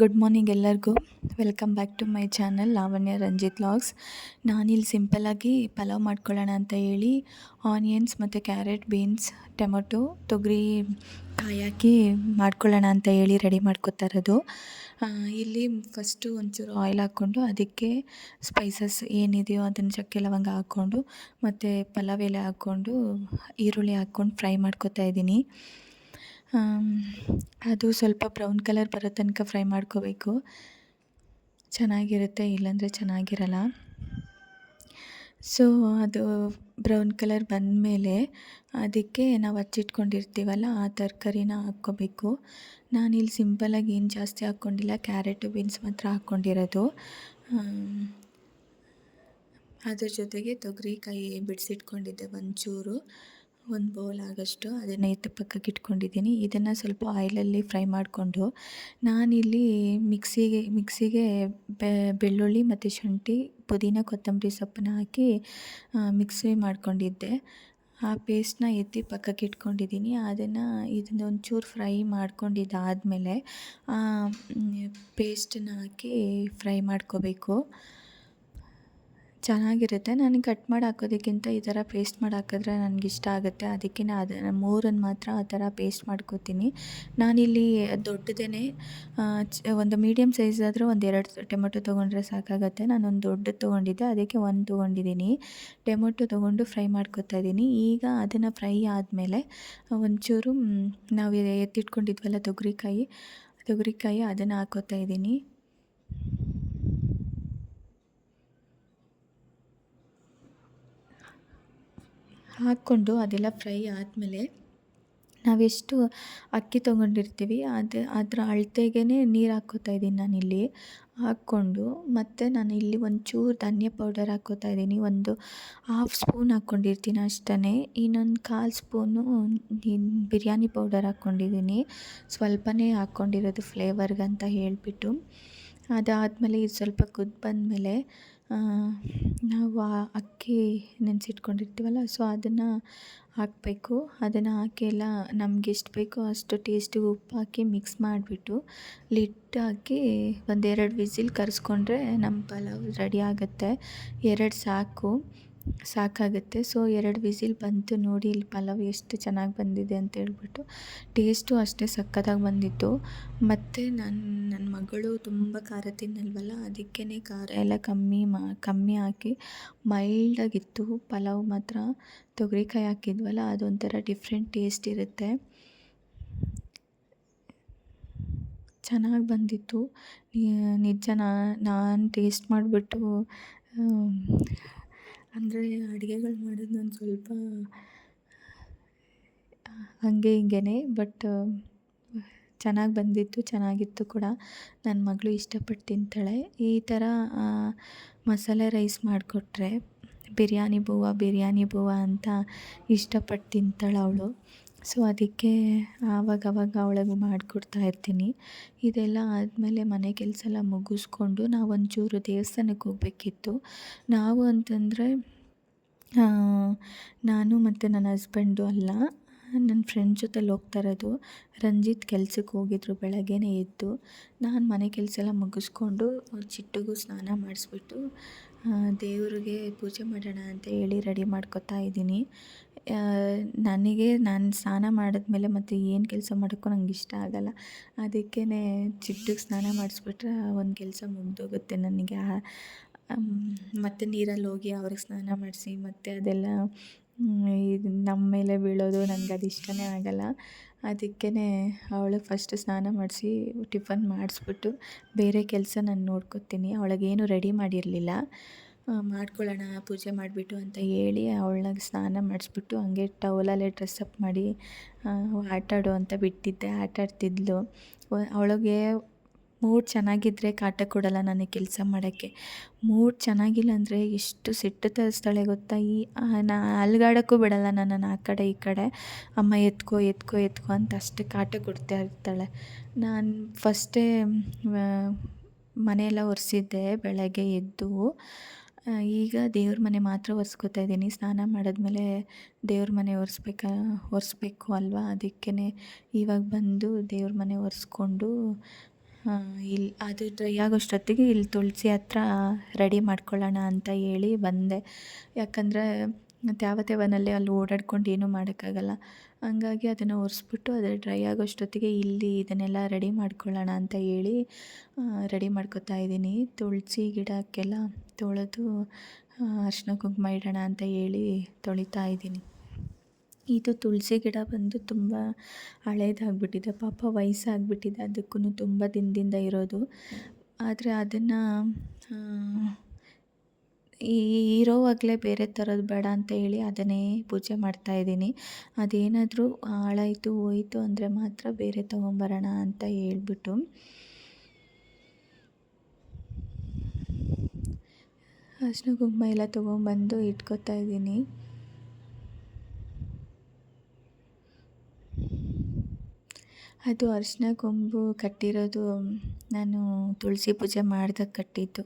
Good morning ಎಲ್ಲರಿಗೂ. Welcome back to my channel Lavanya Ranjith vlogs ನಾನಿಲ್ಲಿ ಸಿಂಪಲ್ಲಾಗಿ ಪಲಾವ್ ಮಾಡ್ಕೊಳ್ಳೋಣ ಅಂತ ಹೇಳಿ ಆನಿಯನ್ಸ್ ಮತ್ತು ಕ್ಯಾರೆಟ್ ಬೀನ್ಸ್ ಟೊಮೊಟೊ ತೊಗರಿ ಕಾಯಿ ಹಾಕಿ ಮಾಡ್ಕೊಳ್ಳೋಣ ಅಂತ ಹೇಳಿ ರೆಡಿ ಮಾಡ್ಕೊತಾ ಇರೋದು. ಇಲ್ಲಿ ಫಸ್ಟು ಒಂಚೂರು ಆಯಿಲ್ ಹಾಕ್ಕೊಂಡು ಅದಕ್ಕೆ ಸ್ಪೈಸಸ್ ಏನಿದೆಯೋ ಅದನ್ನು ಚಕ್ಕೆ ಲವಂಗ ಹಾಕ್ಕೊಂಡು ಮತ್ತು ಪಲಾವ್ ಎಲೆ ಹಾಕ್ಕೊಂಡು ಈರುಳ್ಳಿ ಹಾಕ್ಕೊಂಡು ಫ್ರೈ ಮಾಡ್ಕೊತಾ ಇದ್ದೀನಿ. ಅದು ಸ್ವಲ್ಪ ಬ್ರೌನ್ ಕಲರ್ ಬರೋ ತನಕ ಫ್ರೈ ಮಾಡ್ಕೋಬೇಕು. ಚೆನ್ನಾಗಿರುತ್ತೆ, ಇಲ್ಲಾಂದರೆ ಚೆನ್ನಾಗಿರಲ್ಲ. ಸೊ ಅದು ಬ್ರೌನ್ ಕಲರ್ ಬಂದಮೇಲೆ ಅದಕ್ಕೆ ನಾವು ಹಚ್ಚಿಟ್ಕೊಂಡಿರ್ತೀವಲ್ಲ ಆ ತರಕಾರಿನ ಹಾಕ್ಕೋಬೇಕು. ಇಲ್ಲಿ ಸಿಂಪಲಾಗಿ ಏನು ಜಾಸ್ತಿ ಹಾಕ್ಕೊಂಡಿಲ್ಲ, ಕ್ಯಾರೆಟು, ಬೀನ್ಸ್ ಮಾತ್ರ ಹಾಕ್ಕೊಂಡಿರೋದು. ಅದ್ರ ಜೊತೆಗೆ ತೊಗರಿಕಾಯಿ ಬಿಡಿಸಿಟ್ಕೊಂಡಿದ್ದೆ ಒಂಚೂರು. ಒಂದು ಬೌಲ್ ಆಗೋಷ್ಟು ಅದನ್ನು ಎತ್ತಿ ಪಕ್ಕಕ್ಕೆ ಇಟ್ಕೊಂಡಿದ್ದೀನಿ. ಇದನ್ನು ಸ್ವಲ್ಪ ಆಯಿಲಲ್ಲಿ ಫ್ರೈ ಮಾಡಿಕೊಂಡು ನಾನಿಲ್ಲಿ ಮಿಕ್ಸಿಗೆ ಮಿಕ್ಸಿಗೆ ಬೆಳ್ಳುಳ್ಳಿ ಮತ್ತು ಶುಂಠಿ, ಪುದೀನ, ಕೊತ್ತಂಬರಿ ಸೊಪ್ಪನ್ನ ಹಾಕಿ ಮಿಕ್ಸಿ ಮಾಡಿಕೊಂಡಿದ್ದೆ. ಆ ಪೇಸ್ಟ್ನ ಎತ್ತಿ ಪಕ್ಕಕ್ಕೆ ಇಟ್ಕೊಂಡಿದ್ದೀನಿ. ಅದನ್ನು ಇದನ್ನ ಒಂಚೂರು ಫ್ರೈ ಮಾಡ್ಕೊಂಡಿದ್ದಾದಮೇಲೆ ಪೇಸ್ಟನ್ನ ಹಾಕಿ ಫ್ರೈ ಮಾಡ್ಕೋಬೇಕು. ಚೆನ್ನಾಗಿರುತ್ತೆ. ನನಗೆ ಕಟ್ ಮಾಡಿ ಹಾಕೋದಕ್ಕಿಂತ ಈ ಥರ ಪೇಸ್ಟ್ ಮಾಡಿ ಹಾಕಿದ್ರೆ ಇಷ್ಟ ಆಗುತ್ತೆ. ಅದಕ್ಕೆ ಅದನ್ನು ಮೂರನ್ನು ಮಾತ್ರ ಆ ಥರ ಪೇಸ್ಟ್ ಮಾಡ್ಕೋತೀನಿ. ನಾನಿಲ್ಲಿ ದೊಡ್ಡದೇ ಒಂದು ಮೀಡಿಯಮ್ ಸೈಜ್ ಆದರೆ ಒಂದು ಎರಡು ಟೊಮೆಟೊ ತೊಗೊಂಡ್ರೆ ಸಾಕಾಗುತ್ತೆ. ನಾನೊಂದು ದೊಡ್ಡದು ತೊಗೊಂಡಿದ್ದೆ. ಅದಕ್ಕೆ ಒಂದು ತೊಗೊಂಡಿದ್ದೀನಿ. ಟೊಮೆಟೊ ತೊಗೊಂಡು ಫ್ರೈ ಮಾಡ್ಕೊತಾ ಇದ್ದೀನಿ. ಈಗ ಅದನ್ನು ಫ್ರೈ ಆದಮೇಲೆ ಒಂಚೂರು ನಾವು ಎತ್ತಿಟ್ಕೊಂಡಿದ್ವಲ್ಲ ತೊಗರಿಕಾಯಿ ತೊಗರಿಕಾಯಿ ಅದನ್ನು ಹಾಕೋತಾ ಇದ್ದೀನಿ. ಹಾಕ್ಕೊಂಡು ಅದೆಲ್ಲ ಫ್ರೈ ಆದಮೇಲೆ ನಾವೆಷ್ಟು ಅಕ್ಕಿ ತೊಗೊಂಡಿರ್ತೀವಿ, ಅದು ಅದರ ಅಳತೆಗೇ ನೀರು ಹಾಕ್ಕೋತಾ ಇದ್ದೀನಿ ನಾನಿಲ್ಲಿ ಹಾಕ್ಕೊಂಡು ಮತ್ತು ನಾನು ಇಲ್ಲಿ ಒಂಚೂರು ಧನ್ಯ ಪೌಡರ್ ಹಾಕ್ಕೋತಾ ಇದ್ದೀನಿ. ಒಂದು ಹಾಫ್ ಸ್ಪೂನ್ ಹಾಕ್ಕೊಂಡಿರ್ತೀನಿ ಅಷ್ಟೇ ಇನ್ನೊಂದು ಕಾಲು ಸ್ಪೂನು ಬಿರಿಯಾನಿ ಪೌಡರ್ ಹಾಕ್ಕೊಂಡಿದ್ದೀನಿ ಸ್ವಲ್ಪನೇ ಹಾಕ್ಕೊಂಡಿರೋದು ಫ್ಲೇವರ್ಗಂತ ಹೇಳಿಬಿಟ್ಟು. ಅದಾದಮೇಲೆ ಇದು ಸ್ವಲ್ಪ ಕುದ್ದು ಬಂದಮೇಲೆ ನಾವು ಆ ಅಕ್ಕಿ ನೆನೆಸಿಟ್ಕೊಂಡಿರ್ತೀವಲ್ಲ ಸೊ ಅದನ್ನು ಹಾಕಬೇಕು. ಅದನ್ನು ಹಾಕಿ ಎಲ್ಲ ನಮ್ಗೆ ಎಷ್ಟು ಬೇಕೋ ಅಷ್ಟು ಟೇಸ್ಟಿಗೆ ಉಪ್ಪು ಹಾಕಿ ಮಿಕ್ಸ್ ಮಾಡಿಬಿಟ್ಟು ಲಿಡ್ ಹಾಕಿ ಒಂದೆರಡು ವಿಸಿಲ್ ಕರೆಸ್ಕೊಂಡ್ರೆ ನಮ್ಮ ಪಲಾವ್ ರೆಡಿ ಆಗುತ್ತೆ. ಎರಡು ಸಾಕು. ಸಾಕಾಗುತ್ತೆ. ಸೊ, ಎರಡು ವಿಸಿಲ್ ಬಂತು ನೋಡಿ ಇಲ್ಲಿ ಪಲಾವ್ ಎಷ್ಟು ಚೆನ್ನಾಗಿ ಬಂದಿದೆ ಅಂತ ಹೇಳ್ಬಿಟ್ಟು ಟೇಸ್ಟು ಅಷ್ಟೇ ಸಕ್ಕತ್ತಾಗಿ ಬಂದಿತ್ತು. ಮತ್ತು ನನ್ನ ನನ್ನ ಮಗಳು ತುಂಬ ಖಾರ ತಿನ್ನಲ್ವಲ್ಲ ಅದಕ್ಕೇ ಖಾರ ಎಲ್ಲ ಕಮ್ಮಿ ಮಾ, ಕಮ್ಮಿ ಹಾಕಿ ಮೈಲ್ಡಾಗಿತ್ತು. ಪಲಾವ್ ಮಾತ್ರ ತೊಗರಿಕಾಯಿ ಹಾಕಿದ್ವಲ್ಲ, ಅದೊಂಥರ ಡಿಫ್ರೆಂಟ್ ಟೇಸ್ಟ್ ಇರುತ್ತೆ. ಚೆನ್ನಾಗಿ ಬಂದಿತ್ತು. ನಿಜ ನಾನು ಟೇಸ್ಟ್ ಮಾಡಿಬಿಟ್ಟು ಅಂದರೆ ಅಡುಗೆಗಳು ಮಾಡೋದು ನಾನು ಸ್ವಲ್ಪ, ಹಾಗೆ ಹಿಂಗೇ ಬಟ್, ಚೆನ್ನಾಗಿ ಬಂದಿತ್ತು, ಚೆನ್ನಾಗಿತ್ತು ಕೂಡ. ನನ್ನ ಮಗಳು ಇಷ್ಟಪಟ್ಟು ತಿಂತಾಳೆ ಈ ಥರ ಮಸಾಲೆ ರೈಸ್ ಮಾಡಿಕೊಟ್ರೆ, ಬಿರಿಯಾನಿ ಬೂವ ಬಿರಿಯಾನಿ ಬೂವ ಅಂತ ಇಷ್ಟಪಟ್ಟು ತಿಂತಾಳೆ ಅವಳು. ಸೊ ಅದಕ್ಕೆ ಆವಾಗವಾಗ ಅವಳಿಗೆ ಮಾಡಿಕೊಡ್ತಾ ಇರ್ತೀನಿ. ಇದೆಲ್ಲ ಆದಮೇಲೆ ಮನೆ ಕೆಲಸ ಎಲ್ಲ ಮುಗಿಸ್ಕೊಂಡು ನಾವು ಒಂಚೂರು ದೇವಸ್ಥಾನಕ್ಕೆ ಹೋಗಬೇಕಿತ್ತು. ನಾವು ಅಂತಂದರೆ ನಾನು ಮತ್ತು ನನ್ನ ಹಸ್ಬೆಂಡು ಅಲ್ಲ ನನ್ನ ಫ್ರೆಂಡ್ ಜೊತೆಲಿ ಹೋಗ್ತಾ ಇರೋದು. ರಂಜಿತ್ ಕೆಲ್ಸಕ್ಕೆ ಹೋಗಿದ್ರು ಬೆಳಗ್ಗೆನೇ ಎದ್ದು. ನಾನು ಮನೆ ಕೆಲಸ ಎಲ್ಲ ಮುಗಿಸ್ಕೊಂಡು ಚಿಟ್ಟಗೂ ಸ್ನಾನ ಮಾಡಿಸ್ಬಿಟ್ಟು ದೇವರಿಗೆ ಪೂಜೆ ಮಾಡೋಣ ಅಂತ ಹೇಳಿ ರೆಡಿ ಮಾಡ್ಕೊತಾ ಇದ್ದೀನಿ. ನನಗೆ ನಾನು ಸ್ನಾನ ಮಾಡಿದ್ಮೇಲೆ ಮತ್ತು ಏನು ಕೆಲಸ ಮಾಡೋಕ್ಕೂ ನಂಗೆ ಇಷ್ಟ ಆಗಲ್ಲ. ಅದಕ್ಕೇ ಚಿಟ್ಟಗೆ ಸ್ನಾನ ಮಾಡಿಸ್ಬಿಟ್ರೆ ಒಂದು ಕೆಲಸ ಮುಗ್ದೋಗುತ್ತೆ ನನಗೆ. ಮತ್ತು ನೀರಲ್ಲಿ ಹೋಗಿ ಅವ್ರಿಗೆ ಸ್ನಾನ ಮಾಡಿಸಿ ಮತ್ತು ಅದೆಲ್ಲ ಇದು ನಮ್ಮ ಮೇಲೆ ಬೀಳೋದು ನನಗೆ ಅದು ಇಷ್ಟನೇ ಆಗಲ್ಲ. ಅದಕ್ಕೇ ಅವಳಿಗೆ ಫಸ್ಟ್ ಸ್ನಾನ ಮಾಡಿಸಿ ಟಿಫನ್ ಮಾಡಿಸ್ಬಿಟ್ಟು ಬೇರೆ ಕೆಲಸ ನಾನು ನೋಡ್ಕೊತೀನಿ. ಅವಳಿಗೇನು ರೆಡಿ ಮಾಡಿರಲಿಲ್ಲ. ಮಾಡ್ಕೊಳ್ಳೋಣ, ಪೂಜೆ ಮಾಡಿಬಿಟ್ಟು ಅಂತ ಹೇಳಿ ಅವಳನ್ನ ಸ್ನಾನ ಮಾಡಿಸ್ಬಿಟ್ಟು ಹಂಗೆ ಟವಲಲ್ಲೇ ಡ್ರೆಸ್ ಅಪ್ ಮಾಡಿ ಆಟಾಡು ಅಂತ ಬಿಟ್ಟಿದ್ದೆ, ಆಟ ಆಡ್ತಿದ್ಲು. ಅವಳಿಗೆ ಮೂಡ್ ಚೆನ್ನಾಗಿದ್ದರೆ ಕಾಟ ಕೊಡಲ್ಲ ನನಗೆ ಕೆಲಸ ಮಾಡೋಕ್ಕೆ. ಮೂಡ್ ಚೆನ್ನಾಗಿಲ್ಲ ಅಂದರೆ ಎಷ್ಟು ಸಿಟ್ಟು ತರಿಸ್ತಾಳೆ ಗೊತ್ತಾ? ಈ ನಾ ಅಲ್ಗಾಡೋಕ್ಕೂ ಬಿಡಲ್ಲ ನನ್ನನ್ನು ಆ ಕಡೆ ಈ ಕಡೆ. ಅಮ್ಮ ಎತ್ಕೋ ಎತ್ಕೋ ಎತ್ಕೋ ಅಂತ ಅಷ್ಟು ಕಾಟ ಕೊಡ್ತಾ ಇರ್ತಾಳೆ. ನಾನು ಫಸ್ಟೇ ಮನೆಯೆಲ್ಲ ಒರೆಸಿದ್ದೆ ಬೆಳಗ್ಗೆ ಎದ್ದು. ಈಗ ದೇವ್ರ ಮನೆ ಮಾತ್ರ ಒರೆಸ್ಕೊತಾ ಇದ್ದೀನಿ. ಸ್ನಾನ ಮಾಡಿದ್ಮೇಲೆ ದೇವ್ರ ಮನೆ ಒರೆಸ್ಬೇಕಾ, ಒರೆಸ್ಬೇಕು ಅಲ್ವಾ? ಅದಕ್ಕೇ ಇವಾಗ ಬಂದು ದೇವ್ರ ಮನೆ ಒರೆಸ್ಕೊಂಡು ಇಲ್ಲಿ ಅದು ಡ್ರೈ ಆಗೋಷ್ಟೊತ್ತಿಗೆ ಇಲ್ಲಿ ತುಳಸಿ ಹತ್ರ ರೆಡಿ ಮಾಡ್ಕೊಳ್ಳೋಣ ಅಂತ ಹೇಳಿ ಬಂದೆ. ಯಾಕಂದರೆ ತ್ಯಾವ ತ್ಯಾವನಲ್ಲಿ ಅಲ್ಲಿ ಓಡಾಡ್ಕೊಂಡು ಏನೂ ಮಾಡೋಕ್ಕಾಗಲ್ಲ. ಹಂಗಾಗಿ ಅದನ್ನು ಒರೆಸ್ಬಿಟ್ಟು ಅದು ಡ್ರೈ ಆಗೋಷ್ಟೊತ್ತಿಗೆ ಇಲ್ಲಿ ಇದನ್ನೆಲ್ಲ ರೆಡಿ ಮಾಡ್ಕೊಳ್ಳೋಣ ಅಂತ ಹೇಳಿ ರೆಡಿ ಮಾಡ್ಕೊತಾ ಇದ್ದೀನಿ. ತುಳಸಿ ಗಿಡಕ್ಕೆಲ್ಲ ತೊಳೆದು ಅರಿಶಿನ ಕುಂಕುಮ ಇಡೋಣ ಅಂತ ಹೇಳಿ ತೊಳಿತಾ ಇದ್ದೀನಿ. ಇದು ತುಳಸಿ ಗಿಡ ಬಂದು ತುಂಬ ಹಳೇದಾಗ್ಬಿಟ್ಟಿದೆ. ಪಾಪ ವಯಸ್ಸಾಗ್ಬಿಟ್ಟಿದೆ. ಅದಕ್ಕೂ ತುಂಬ ದಿನದಿಂದ ಇರೋದು. ಆದರೆ ಅದನ್ನು ಇರೋವಾಗಲೇ ಬೇರೆ ಥರದ್ದು ಬೇಡ ಅಂತ ಹೇಳಿ ಅದನ್ನೇ ಪೂಜೆ ಮಾಡ್ತಾಯಿದ್ದೀನಿ ಅದೇನಾದರೂ ಹಾಳಾಯಿತು, ಹೋಯಿತು ಅಂದರೆ ಮಾತ್ರ ಬೇರೆ ತೊಗೊಂಬರೋಣ ಅಂತ ಹೇಳ್ಬಿಟ್ಟು. ಅರ್ಶಿನ ಕುಂಕುಮ ಎಲ್ಲ ತೊಗೊಂಬಂದು ಇಟ್ಕೋತಾ ಇದ್ದೀನಿ. ಅದು ಅರಿಶಿನ ಕೊಂಬು ಕಟ್ಟಿರೋದು ನಾನು ತುಳಸಿ ಪೂಜೆ ಮಾಡ್ದಾಗ ಕಟ್ಟಿದ್ದು.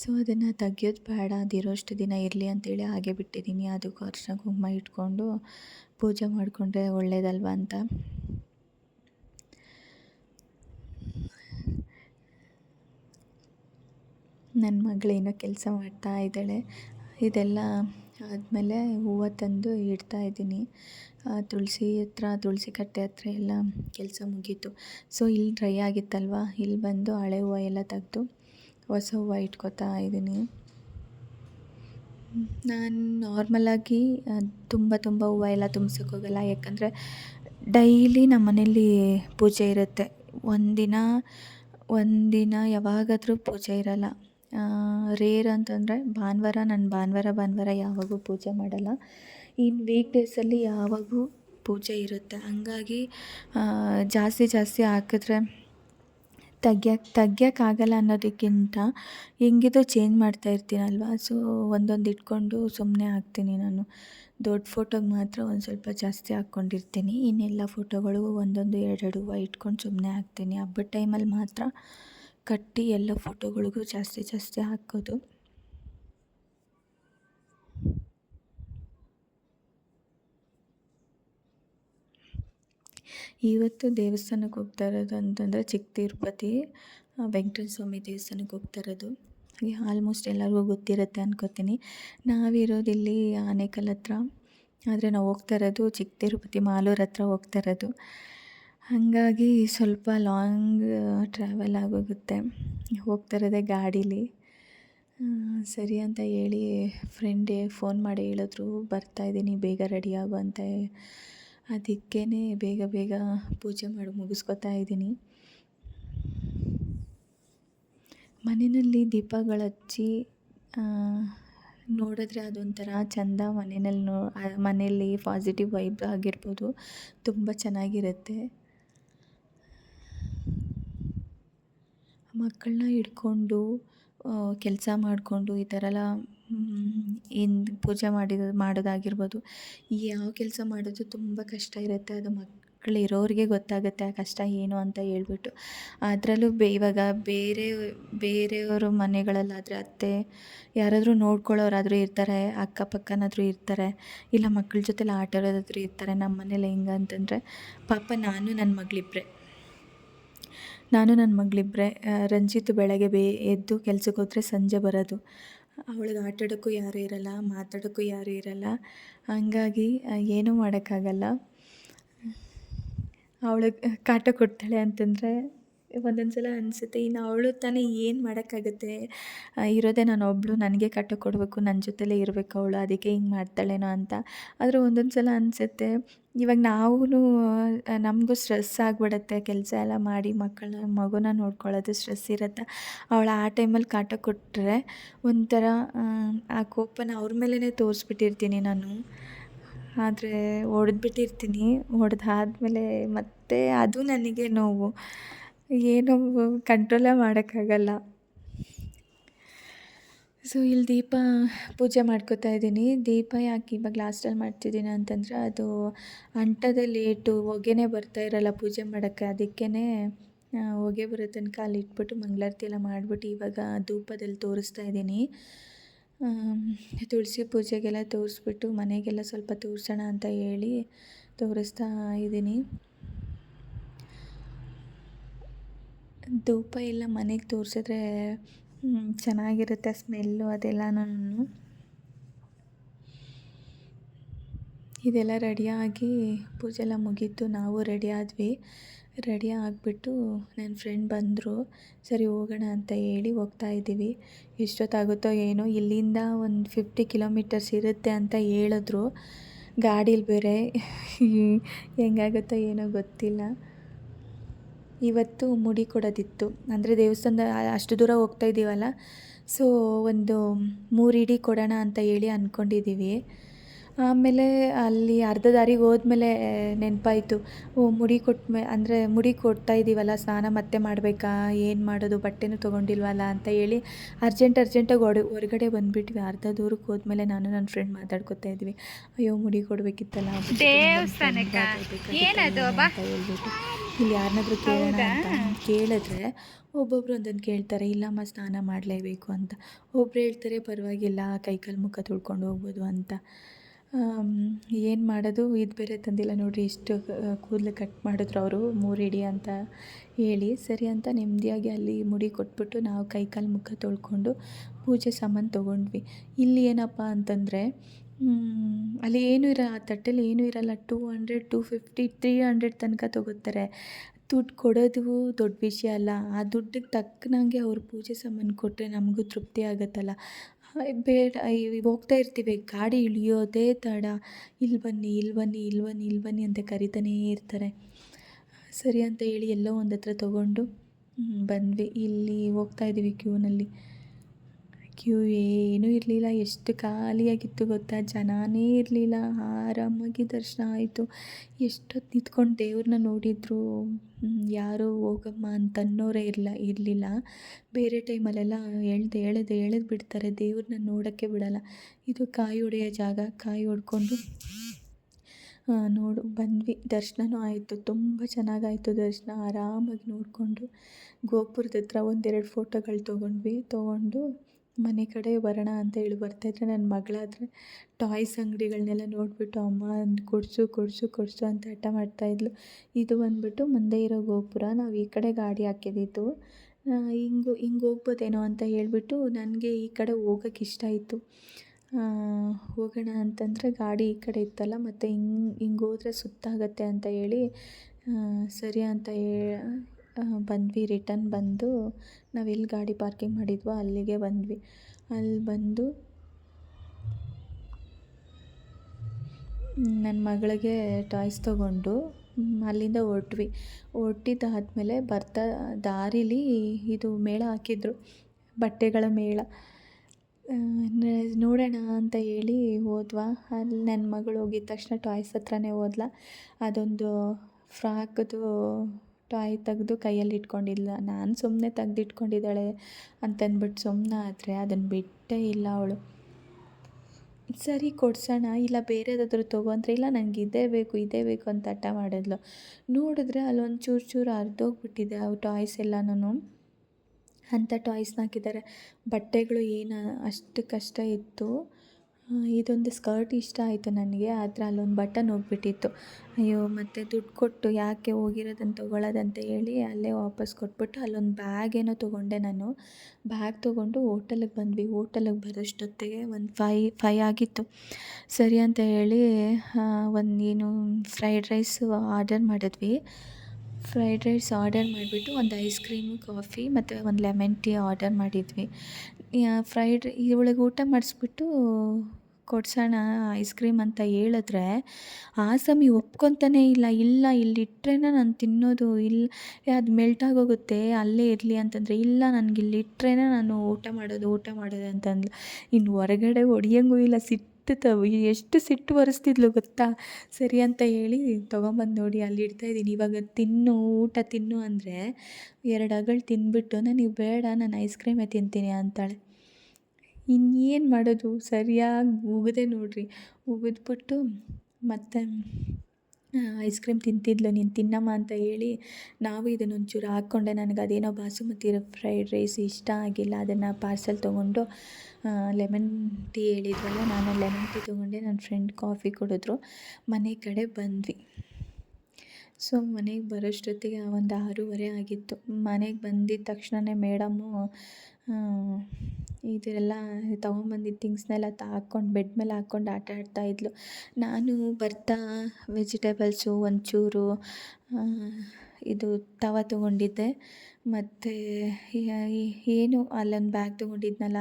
ಸೊ ಅದನ್ನು ತೆಗಿಯೋದು ಬೇಡ, ಅದಿರೋಷ್ಟು ದಿನ ಇರಲಿ ಅಂತೇಳಿ ಹಾಗೆ ಬಿಟ್ಟಿದ್ದೀನಿ. ಅದಕ್ಕೂ ಅರ್ಶಿನ ಕುಂಕುಮ ಇಟ್ಕೊಂಡು ಪೂಜೆ ಮಾಡಿಕೊಂಡ್ರೆ ಒಳ್ಳೇದಲ್ವ ಅಂತ. ನನ್ನ ಮಗಳೇನೋ ಕೆಲಸ ಮಾಡ್ತಾ ಇದ್ದಾಳೆ. ಇದೆಲ್ಲ ಆದಮೇಲೆ ಹೂವು ತಂದು ಇಡ್ತಾ ಇದ್ದೀನಿ. ತುಳಸಿ ಹತ್ರ, ತುಳಸಿ ಕಟ್ಟೆ ಹತ್ರ ಎಲ್ಲ ಕೆಲಸ ಮುಗೀತು. ಸೊ ಇಲ್ಲಿ ಡ್ರೈ ಆಗಿತ್ತಲ್ವ? ಇಲ್ಲಿ ಬಂದು ಹಳೆ ಹೂವು ಎಲ್ಲ ತೆಗ್ದು ಹೊಸ ಹೂವು ಇಟ್ಕೋತಾ ಇದ್ದೀನಿ. ನಾನು ನಾರ್ಮಲಾಗಿ ತುಂಬ ತುಂಬ ಹೂವು ಎಲ್ಲ ತುಂಬಿಸೋಕ್ಕೋಗಲ್ಲ ಯಾಕಂದರೆ ಡೈಲಿ ನಮ್ಮ ಮನೇಲಿ ಪೂಜೆ ಇರುತ್ತೆ. ಒಂದಿನ ಒಂದಿನ ಯಾವಾಗಾದರೂ ಪೂಜೆ ಇರಲ್ಲ. ರೇರ್ ಅಂತಂದರೆ ಭಾನುವಾರ, ನಾನು ಭಾನುವಾರ ಭಾನುವಾರ ಯಾವಾಗೂ ಪೂಜೆ ಮಾಡಲ್ಲ. ಇನ್ನು ವೀಕ್ ಡೇಸಲ್ಲಿ ಯಾವಾಗೂ ಪೂಜೆ ಇರುತ್ತೆ. ಹಂಗಾಗಿ ಜಾಸ್ತಿ ಜಾಸ್ತಿ ಹಾಕಿದ್ರೆ ತೆಗ್ಯಕ್ಕೆ ತೆಗ್ಯಕ್ಕಾಗಲ್ಲ ಅನ್ನೋದಕ್ಕಿಂತ ಹೆಂಗಿದ್ರು ಚೇಂಜ್ ಮಾಡ್ತಾ ಇರ್ತೀನಲ್ವ? ಸೊ ಒಂದೊಂದು ಇಟ್ಕೊಂಡು ಸುಮ್ಮನೆ ಹಾಕ್ತೀನಿ ನಾನು. ದೊಡ್ಡ ಫೋಟೋಗೆ ಮಾತ್ರ ಒಂದು ಸ್ವಲ್ಪ ಜಾಸ್ತಿ ಹಾಕ್ಕೊಂಡಿರ್ತೀನಿ. ಇನ್ನೆಲ್ಲ ಫೋಟೋಗಳಿಗೂ ಒಂದೊಂದು, ಎರಡೆರಡು ಇಟ್ಕೊಂಡು ಸುಮ್ಮನೆ ಹಾಕ್ತೀನಿ. ಹಬ್ಬದ ಟೈಮಲ್ಲಿ ಮಾತ್ರ ಕಟ್ಟಿ ಎಲ್ಲ ಫೋಟೋಗಳಿಗೂ ಜಾಸ್ತಿ ಜಾಸ್ತಿ ಹಾಕೋದು. ಇವತ್ತು ದೇವಸ್ಥಾನಕ್ಕೆ ಹೋಗ್ತಾ ಇರೋದು ಅಂತಂದರೆ ಚಿಕ್ಕ ತಿರುಪತಿ ವೆಂಕಟೇಶ್ವರ ಸ್ವಾಮಿ ದೇವಸ್ಥಾನಕ್ಕೆ ಹೋಗ್ತಾ ಇರೋದು. ಆಲ್ಮೋಸ್ಟ್ ಎಲ್ಲರಿಗೂ ಗೊತ್ತಿರುತ್ತೆ ಅನ್ಕೋತೀನಿ. ನಾವಿರೋದಿಲ್ಲಿ ಆನೇಕಲ್ ಹತ್ರ. ಆದರೆ ನಾವು ಹೋಗ್ತಾ ಇರೋದು ಚಿಕ್ಕ ತಿರುಪತಿ ಮಾಲೂರು ಹತ್ರ ಹೋಗ್ತಾ ಇರೋದು. ಹಾಗಾಗಿ ಸ್ವಲ್ಪ ಲಾಂಗ್ ಟ್ರಾವೆಲ್ ಆಗೋಗುತ್ತೆ. ಹೋಗ್ತಾ ಇರೋದೇ ಗಾಡೀಲಿ. ಸರಿ ಅಂತ ಹೇಳಿ ಫ್ರೆಂಡೇ ಫೋನ್ ಮಾಡಿ ಹೇಳಿದ್ರು ಬರ್ತಾಯಿದ್ದೀನಿ ಬೇಗ ರೆಡಿ ಆಗು ಅಂತ ಅದಕ್ಕೇ ಬೇಗ ಬೇಗ ಪೂಜೆ ಮಾಡಿ ಮುಗಿಸ್ಕೊತಾ ಇದ್ದೀನಿ. ಮನೆಯಲ್ಲಿ ದೀಪಗಳು ಹಚ್ಚಿ ನೋಡಿದ್ರೆ ಅದೊಂಥರ ಚಂದ ಮನೆಯಲ್ಲಿ ನೋ ಮನೆಯಲ್ಲಿ ಪಾಸಿಟಿವ್ ವೈಬ್ ಆಗಿರ್ಬೋದು. ತುಂಬ ಚೆನ್ನಾಗಿರುತ್ತೆ. ಮಕ್ಕಳನ್ನ ಹಿಡ್ಕೊಂಡು ಕೆಲಸ ಮಾಡಿಕೊಂಡು ಈ ಥರ ಎಲ್ಲ ಏನು ಪೂಜೆ ಮಾಡಿದ, ಮಾಡೋದಾಗಿರ್ಬೋದು. ಯಾವ ಕೆಲಸ ಮಾಡೋದು ತುಂಬ ಕಷ್ಟ ಇರುತ್ತೆ. ಅದು ಮಕ್ಕಳಿರೋರಿಗೆ ಗೊತ್ತಾಗುತ್ತೆ ಆ ಕಷ್ಟ ಏನು ಅಂತ ಹೇಳ್ಬಿಟ್ಟು. ಅದರಲ್ಲೂ ಬೇ, ಇವಾಗ ಬೇರೆ, ಬೇರೆಯವರು ಮನೆಗಳಲ್ಲಾದರೆ ಅತ್ತೆ ಯಾರಾದರೂ ನೋಡ್ಕೊಳ್ಳೋರಾದರೂ ಇರ್ತಾರೆ, ಅಕ್ಕಪಕ್ಕನಾದರೂ ಇರ್ತಾರೆ, ಇಲ್ಲ ಮಕ್ಕಳ ಜೊತೆಲಿ ಆಟ ಆಡೋದಾದರೂ ಇರ್ತಾರೆ ನಮ್ಮ ಮನೇಲಿ ಹೆಂಗೆ ಅಂತಂದರೆ, ಪಾಪ ನಾನು ನನ್ನ ಮಗಳಿಬ್ರೆ. ನಾನು ನನ್ನ ಮಗಳಿಬ್ಬರೇ ರಂಜಿತ್ ಬೆಳಗ್ಗೆ ಬೇ, ಎದ್ದು ಕೆಲಸಕ್ಕೆ ಹೋದರೆ ಸಂಜೆ ಬರೋದು. ಅವಳಿಗೆ ಆಟಾಡೋಕ್ಕೂ ಯಾರೂ ಇರಲ್ಲ ಮಾತಾಡೋಕ್ಕೂ ಯಾರೂ ಇರಲ್ಲ. ಹಂಗಾಗಿ ಏನೂ ಮಾಡೋಕ್ಕಾಗಲ್ಲ. ಅವಳಿಗೆ ಕಾಟ ಕೊಡ್ತಾಳೆ ಅಂತಂದರೆ ಒಂದೊಂದು ಸಲ ಅನಿಸುತ್ತೆ, ಇನ್ನು ಅವಳು ತಾನೇ ಏನು ಮಾಡೋಕ್ಕಾಗುತ್ತೆ? ಇರೋದೇ ನಾನು ಒಬ್ಬಳು ನನಗೆ ಕಾಟ ಕೊಡಬೇಕು ನನ್ನ ಜೊತೆಲೇ ಇರಬೇಕು ಅವಳು, ಅದಕ್ಕೆ ಹಿಂಗೆ ಮಾಡ್ತಾಳೇನೋ ಅಂತ. ಆದರೆ ಒಂದೊಂದು ಸಲ ಅನಿಸುತ್ತೆ. ಇವಾಗ ನಾವೂ ನಮಗೂ ಸ್ಟ್ರೆಸ್ ಆಗಿಬಿಡತ್ತೆ, ಕೆಲಸ ಎಲ್ಲ ಮಾಡಿ ಮಕ್ಕಳನ್ನ ಮಗುನ ನೋಡ್ಕೊಳ್ಳೋದು ಸ್ಟ್ರೆಸ್ ಇರುತ್ತೆ. ಅವಳು ಆ ಟೈಮಲ್ಲಿ ಕಾಟ ಕೊಟ್ಟರೆ ಒಂಥರ, ಆ ಕೋಪನ ಅವ್ರ ಮೇಲೇ ತೋರಿಸ್ಬಿಟ್ಟಿರ್ತೀನಿ ನಾನು. ಆದರೆ ಹೊಡೆದ್ಬಿಟ್ಟಿರ್ತೀನಿ, ಹೊಡೆದಾದ್ಮೇಲೆ ಮತ್ತೆ ಅದು ನನಗೆ ನೋವು. ಏನು ಕಂಟ್ರೋಲೇ ಮಾಡೋಕ್ಕಾಗಲ್ಲ. ಸೊ ಇಲ್ಲಿ ದೀಪ ಪೂಜೆ ಮಾಡ್ಕೋತಾ ಇದ್ದೀನಿ. ದೀಪ ಯಾಕೆ ಇವಾಗ ಲಾಸ್ಟಲ್ಲಿ ಮಾಡ್ತಿದ್ದೀನಿ ಅಂತಂದರೆ ಅದು ಅಂಟದಲ್ಲಿ ಲೇಟು ಹೊಗೆನೇ ಬರ್ತಾ ಇರಲ್ಲ ಪೂಜೆ ಮಾಡೋಕ್ಕೆ. ಅದಕ್ಕೇ ಹೊಗೆ ಬರೋ ತನಕ ಅಲ್ಲಿ ಇಟ್ಬಿಟ್ಟು ಮಂಗಳಾರತಿ ಎಲ್ಲ ಮಾಡಿಬಿಟ್ಟು ಇವಾಗ ಧೂಪದಲ್ಲಿ ತೋರಿಸ್ತಾ ಇದ್ದೀನಿ. ತುಳಸಿ ಪೂಜೆಗೆಲ್ಲ ತೋರಿಸ್ಬಿಟ್ಟು ಮನೆಗೆಲ್ಲ ಸ್ವಲ್ಪ ತೋರಿಸೋಣ ಅಂತ ಹೇಳಿ ತೋರಿಸ್ತಾ ಇದ್ದೀನಿ. ಧೂಪ ಎಲ್ಲ ಮನೆಗೆ ತೋರಿಸಿದ್ರೆ ಚೆನ್ನಾಗಿರುತ್ತೆ ಸ್ಮೆಲ್ಲು ಅದೆಲ್ಲನೂ. ಇದೆಲ್ಲ ರೆಡಿಯಾಗಿ ಪೂಜೆ ಎಲ್ಲ ಮುಗೀತು. ನಾವು ರೆಡಿ ಆದ್ವಿ. ರೆಡಿ ಆಗಿಬಿಟ್ಟು ನನ್ನ ಫ್ರೆಂಡ್ ಬಂದರು. ಸರಿ, ಹೋಗೋಣ ಅಂತ ಹೇಳಿ ಹೋಗ್ತಾ ಇದ್ದೀವಿ. ಎಷ್ಟೊತ್ತಾಗುತ್ತೋ ಏನೋ, ಇಲ್ಲಿಂದ ಒಂದು ಫಿಫ್ಟಿ ಕಿಲೋಮೀಟರ್ಸ್ ಇರುತ್ತೆ ಅಂತ ಹೇಳಿದ್ರು. ಗಾಡೀಲಿ ಬೇರೆ. ಹೆಂಗಾಗುತ್ತೋ ಏನೋ ಗೊತ್ತಿಲ್ಲ. ಇವತ್ತು ಮುಡಿ ಕೊಡೋದಿತ್ತು ಅಂದರೆ ದೇವಸ್ಥಾನದ ಅಷ್ಟು ದೂರ ಹೋಗ್ತಾ ಇದ್ದೀವಲ್ಲ ಸೊ ಒಂದು ಮೂರು ಇಡಿ ಕೊಡೋಣ ಅಂತ ಹೇಳಿ ಅಂದ್ಕೊಂಡಿದ್ದೀವಿ. ಆಮೇಲೆ ಅಲ್ಲಿ ಅರ್ಧ ದಾರಿಗೆ ಹೋದ್ಮೇಲೆ ನೆನಪಾಯ್ತು. ಓ ಮುಡಿ ಕೊಟ್ಮೆ ಅಂದರೆ ಮುಡಿ ಕೊಡ್ತಾ ಇದ್ದೀವಲ್ಲ ಸ್ನಾನ ಮತ್ತೆ ಮಾಡಬೇಕಾ ಏನು ಮಾಡೋದು ಬಟ್ಟೆನೂ ತೊಗೊಂಡಿಲ್ವಲ್ಲ ಅಂತ ಹೇಳಿ ಅರ್ಜೆಂಟ್ ಅರ್ಜೆಂಟಾಗಿ ಹೊಡ ಹೊರಗಡೆ ಬಂದುಬಿಟ್ವಿ. ಅರ್ಧ ದೂರಕ್ಕೆ ಹೋದ್ಮೇಲೆ ನಾನು ನನ್ನ ಫ್ರೆಂಡ್ ಮಾತಾಡ್ಕೊತಾ ಇದ್ವಿ. ಅಯ್ಯೋ ಮುಡಿ ಕೊಡಬೇಕಿತ್ತಲ್ಲ ದೇವಸ್ಥಾನಕ್ಕ? ಅಂತ ಹೇಳ್ಬಿಟ್ಟು. ಇಲ್ಲಿ ಯಾರನ್ನಾದ್ರೂ ಕೇಳೋಣ ಅಂತ ಕೇಳಿದ್ರೆ ಒಬ್ಬೊಬ್ರು ಒಂದೊಂದು ಕೇಳ್ತಾರೆ ಇಲ್ಲಮ್ಮ ಸ್ನಾನ ಮಾಡಲೇಬೇಕು ಅಂತ. ಒಬ್ರು ಹೇಳ್ತಾರೆ ಪರವಾಗಿಲ್ಲ ಕೈಕಾಲು ಮುಖ ತೊಳ್ಕೊಂಡು ಹೋಗ್ಬೋದು ಅಂತ. ಏನು ಮಾಡೋದು? ಇದು ಬೇರೆ ತಂದಿಲ್ಲ ನೋಡಿರಿ, ಇಷ್ಟು ಕೂದಲು ಕಟ್ ಮಾಡಿದ್ರು ಅವರು, ಮೂರು ಇಡಿ ಅಂತ ಹೇಳಿ. ಸರಿ ಅಂತ ನೆಮ್ಮದಿಯಾಗಿ ಅಲ್ಲಿ ಮುಡಿ ಕೊಟ್ಬಿಟ್ಟು ನಾವು ಕೈ ಕಾಲು ಮುಖ ತೊಳ್ಕೊಂಡು ಪೂಜೆ ಸಾಮಾನು ತೊಗೊಂಡ್ವಿ. ಇಲ್ಲಿ ಏನಪ್ಪ ಅಂತಂದರೆ ಅಲ್ಲಿ ಏನೂ ಇರ, ಆ ತಟ್ಟೆಲಿ ಏನೂ ಇರಲ್ಲ. Two hundred, two fifty, three hundred ತನಕ ತೊಗೋತಾರೆ. ದುಡ್ಡು ಕೊಡೋದು ದೊಡ್ಡ ವಿಷಯ ಅಲ್ಲ. ಆ ದುಡ್ಡಿಗೆ ತಕ್ಕನಂಗೆ ಅವ್ರು ಪೂಜೆ ಸಾಮಾನು ಕೊಟ್ಟರೆ ನಮಗೂ ತೃಪ್ತಿ ಆಗುತ್ತಲ್ಲ. ಬೇಡ ಹೋಗ್ತಾ ಇರ್ತೀವಿ. ಗಾಡಿ ಇಳಿಯೋದೇ ತಡ. ಇಲ್ಲಿ ಬನ್ನಿ ಇಲ್ಲಿ ಬನ್ನಿ ಇಲ್ಲಿ ಬನ್ನಿ ಇಲ್ಲಿ ಬನ್ನಿ ಅಂತ ಕರಿತಾನೇ ಇರ್ತಾರೆ. ಸರಿ ಅಂತ ಹೇಳಿ ಎಲ್ಲೋ ಒಂದು ಹತ್ರ ತೊಗೊಂಡು ಬಂದ್ವಿ. ಇಲ್ಲಿ ಹೋಗ್ತಾ ಇದ್ದೀವಿ ಕ್ಯೂನಲ್ಲಿ ಕ್ಯೂ ಏನೂ ಇರಲಿಲ್ಲ. ಎಷ್ಟು ಖಾಲಿಯಾಗಿತ್ತು ಗೊತ್ತಾ? ಜನನೇ ಇರಲಿಲ್ಲ. ಆರಾಮಾಗಿ ದರ್ಶನ ಆಯಿತು. ಎಷ್ಟೊತ್ತು ನಿಂತ್ಕೊಂಡು ದೇವ್ರನ್ನ ನೋಡಿದ್ರು. ಯಾರೂ ಹೋಗಮ್ಮ ಅಂತ ಅನ್ನೋರೇ ಇರಲ್ಲ ಇರಲಿಲ್ಲ. ಬೇರೆ ಟೈಮಲ್ಲೆಲ್ಲ ಎಳ್ದು ಎಳೆದು ಎಳೆದು ಬಿಡ್ತಾರೆ. ದೇವ್ರನ್ನ ನೋಡೋಕ್ಕೆ ಬಿಡಲ್ಲ. ಇದು ಕಾಯಿ ಹೊಡೆಯೋ ಜಾಗ. ಕಾಯಿ ಹೊಡ್ಕೊಂಡು ನೋಡು. ಬಂದ್ವಿ. ದರ್ಶನವೂ ಆಯಿತು. ತುಂಬ ಚೆನ್ನಾಗಾಯಿತು ದರ್ಶನ. ಆರಾಮಾಗಿ ನೋಡಿಕೊಂಡು ಗೋಪುರದ ಹತ್ರ ಒಂದೆರಡು ಫೋಟೋಗಳು ತೊಗೊಂಡ್ವಿ. ತೊಗೊಂಡು ಮನೆ ಕಡೆ ಬರೋಣ ಅಂತ ಹೇಳಿ ಬರ್ತಾಯಿದ್ರೆ ನನ್ನ ಮಗಳಾದರೆ ಟಾಯ್ಸ್ ಅಂಗಡಿಗಳನ್ನೆಲ್ಲ ನೋಡಿಬಿಟ್ಟು ಅಮ್ಮ ಕೊಡಿಸು ಕೊಡಿಸು ಕೊಡಿಸು ಅಂತ ಹಠ ಮಾಡ್ತಾಯಿದ್ಲು ಇದು ಬಂದುಬಿಟ್ಟು ಮುಂದೆ ಇರೋ ಗೋಪುರ, ನಾವು ಈ ಕಡೆ ಗಾಡಿ ಹಾಕಿದ್ದಿತ್ತು ಹಿಂಗೆ ಹಿಂಗೆ ಹೋಗ್ಬೋದೇನೋ ಅಂತ ಹೇಳಿಬಿಟ್ಟು ನನಗೆ ಈ ಕಡೆ ಹೋಗೋಕ್ಕೆ ಇಷ್ಟ ಆಯಿತು. ಹೋಗೋಣ ಅಂತಂದರೆ ಗಾಡಿ ಈ ಕಡೆ ಇತ್ತಲ್ಲ, ಮತ್ತು ಹಿಂಗೆ ಹಿಂಗೆ ಹೋದ್ರೆ ಸುತ್ತಾಗತ್ತೆ ಅಂತ ಹೇಳಿ ಸರಿ ಅಂತ ಹೇ ಬಂದ್ವಿ. ರಿಟರ್ನ್ ಬಂದು ನಾವು ಎಲ್ಲಿ ಗಾಡಿ ಪಾರ್ಕಿಂಗ್ ಮಾಡಿದ್ವೋ. ಅಲ್ಲಿಗೆ ಬಂದ್ವಿ. ಅಲ್ಲಿ ಬಂದು ನನ್ನ ಮಗಳಿಗೆ ಟಾಯ್ಸ್ ತೊಗೊಂಡು ಅಲ್ಲಿಂದ ಹೊರಟ್ವಿ. ಹೊರ್ಟಿದ್ದಾದ್ಮೇಲೆ ಬರ್ತಾ ದಾರಿಲಿ ಇದು ಮೇಳ ಹಾಕಿದ್ರು. ಬಟ್ಟೆಗಳ ಮೇಳ. ನೋಡೋಣ ಅಂತ ಹೇಳಿ ಹೋದ್ವಾ. ಅಲ್ಲಿ ನನ್ನ ಮಗಳು ಹೋಗಿದ ತಕ್ಷಣ ಟಾಯ್ಸ್ ಹತ್ರನೇ ಹೋದ್ಲ. ಅದೊಂದು ಫ್ರಾಕ್ದು ಟಾಯ್ ತೆಗೆದು ಕೈಯಲ್ಲಿ ಇಟ್ಕೊಂಡಿಲ್ಲ ನಾನು ಸುಮ್ಮನೆ ತೆಗ್ದಿಟ್ಕೊಂಡಿದ್ದಾಳೆ ಅಂತಂದ್ಬಿಟ್ಟು ಸುಮ್ಮನೆ ಆದರೆ ಅದನ್ನು ಬಿಟ್ಟೇ ಇಲ್ಲ ಅವಳು. ಸರಿ ಕೊಡ್ಸೋಣ, ಇಲ್ಲ ಬೇರೆದಾದರೂ ತಗೋ ಅಂದರೆ, ಇಲ್ಲ ನನಗೆ ಇದೇ ಬೇಕು ಇದೇ ಬೇಕು ಅಂತ ಹಠ ಮಾಡಿದ್ಲು. ನೋಡಿದ್ರೆ ಅಲ್ಲೊಂದು ಚೂರು ಚೂರು ಅರ್ಧೋಗ್ಬಿಟ್ಟಿದೆ ಅವು ಟಾಯ್ಸ್ ಎಲ್ಲನೂ ಅಂಥ ಟಾಯ್ಸ್ನ ಹಾಕಿದ್ದಾರೆ ಬಟ್ಟೆಗಳು ಏನು ಅಷ್ಟು ಕಷ್ಟ ಇತ್ತು. ಇದೊಂದು ಸ್ಕರ್ಟ್ ಇಷ್ಟ ಆಯಿತು ನನಗೆ, ಆದರೆ ಅಲ್ಲೊಂದು ಬಟನ್ ಹೋಗ್ಬಿಟ್ಟಿತ್ತು. ಅಯ್ಯೋ, ಮತ್ತು ದುಡ್ಡು ಕೊಟ್ಟು ಯಾಕೆ ಹೋಗಿರೋದನ್ನು ತೊಗೊಳ್ಳೋದಂತ ಹೇಳಿ ಅಲ್ಲೇ ವಾಪಸ್ ಕೊಟ್ಬಿಟ್ಟು ಅಲ್ಲೊಂದು ಬ್ಯಾಗ್ ಏನೋ ತೊಗೊಂಡೆ ನಾನು. ಬ್ಯಾಗ್ ತೊಗೊಂಡು ಹೋಟೆಲಿಗೆ ಬಂದ್ವಿ. ಹೋಟೆಲಿಗೆ ಬರೋಷ್ಟೊತ್ತಿಗೆ ಒಂದು ಫೈ ಫೈ ಆಗಿತ್ತು. ಸರಿ ಅಂತ ಹೇಳಿ ಒಂದು ಏನು ಫ್ರೈಡ್ ರೈಸ್ ಆರ್ಡರ್ ಮಾಡಿದ್ವಿ. ಫ್ರೈಡ್ ರೈಸ್ ಆರ್ಡರ್ ಮಾಡಿಬಿಟ್ಟು ಒಂದು ಐಸ್ ಕ್ರೀಮು, ಕಾಫಿ ಮತ್ತು ಒಂದು ಲೆಮನ್ ಟೀ ಆರ್ಡರ್ ಮಾಡಿದ್ವಿ. ಫ್ರೈಡ್, ಇವಳಿಗೆ ಊಟ ಮಾಡಿಸ್ಬಿಟ್ಟು ಕೊಡ್ಸೋಣ ಐಸ್ ಕ್ರೀಮ್ ಅಂತ ಹೇಳಿದ್ರೆ, ಆಸಾಮಿ ಒಪ್ಕೊತಾನೇ ಇಲ್ಲ. ಇಲ್ಲ ಇಲ್ಲಿಟ್ರೆ ನಾನು ತಿನ್ನೋದು. ಇಲ್ಲ ಅದು ಮೆಲ್ಟ್ ಆಗೋಗುತ್ತೆ. ಅಲ್ಲೇ ಇರಲಿ ಅಂತಂದರೆ, ಇಲ್ಲ, ನನಗೆ ಇಲ್ಲಿಟ್ರೇ ನಾನು ಊಟ ಮಾಡೋದು ಊಟ ಮಾಡೋದು ಅಂತಂದ್ಲು. ಇನ್ನು ಹೊರಗಡೆ ಹೊಡಿಯಂಗೂ ಇಲ್ಲ. ಸಿಟ್ಟು ಎಷ್ಟು ಸಿಟ್ಟು ಒರೆಸ್ತಿದ್ಲು ಗೊತ್ತಾ? ಸರಿ ಅಂತ ಹೇಳಿ ತೊಗೊಂಬಂದು ನೋಡಿ, ಅಲ್ಲಿ ಇಡ್ತಾಯಿದ್ದೀನಿ ಇವಾಗ ತಿನ್ನು, ಊಟ ತಿನ್ನು ಅಂದರೆ, ಎರಡು ಅಗಳು ತಿಂದ್ಬಿಟ್ಟು ನನಗೆ ಬೇಡ, ನಾನು ಐಸ್ ಕ್ರೀಮೇ ತಿಂತೀನಿ ಅಂತಾಳೆ. ಇನ್ನೇನು ಮಾಡೋದು? ಸರಿಯಾಗಿ ಉಗಿದೆ ನೋಡಿರಿ. ಉಗಿದ್ಬಿಟ್ಟು ಮತ್ತು ಐಸ್ ಕ್ರೀಮ್ ತಿಂತಿದ್ಲು, ನೀನು ತಿನ್ನಮ್ಮ ಅಂತ ಹೇಳಿ ನಾವು ಇದನ್ನು ಒಂಚೂರು ಹಾಕ್ಕೊಂಡೆ. ನನಗೆ ಅದೇನೋ ಬಾಸುಮತಿ ಫ್ರೈಡ್ ರೈಸ್ ಇಷ್ಟ ಆಗಿಲ್ಲ. ಅದನ್ನು ಪಾರ್ಸೆಲ್ ತೊಗೊಂಡು ಲೆಮನ್ ಟೀ ಹೇಳಿದ್ವಲ್ಲ, ನಾನು ಲೆಮನ್ ಟೀ ತೊಗೊಂಡೆ. ನನ್ನ ಫ್ರೆಂಡ್ ಕಾಫಿ ಕುಡಿದ್ರು. ಮನೆ ಕಡೆ ಬಂದ್ವಿ. ಸೊ ಮನೆಗೆ ಬರೋಷ್ಟೊತ್ತಿಗೆ ಒಂದು ಆರೂವರೆ ಆಗಿತ್ತು. ಮನೆಗೆ ಬಂದಿದ್ದ ತಕ್ಷಣವೇ ಮೇಡಮ್ಮು ಇದೆಲ್ಲ ತೊಗೊಂಬಂದಿದ್ದ ಥಿಂಗ್ಸ್ನೆಲ್ಲ ತ ಹಾಕ್ಕೊಂಡು ಬೆಡ್ ಮೇಲೆ ಹಾಕ್ಕೊಂಡು ಆಟ ಆಡ್ತಾಯಿದ್ಲು ನಾನು ಬರ್ತಾ ವೆಜಿಟೇಬಲ್ಸು, ಒಂಚೂರು ಇದು ತವ ತೊಗೊಂಡಿದ್ದೆ. ಮತ್ತು ಏನು ಅಲ್ಲೊಂದು ಬ್ಯಾಗ್ ತೊಗೊಂಡಿದ್ನಲ್ಲ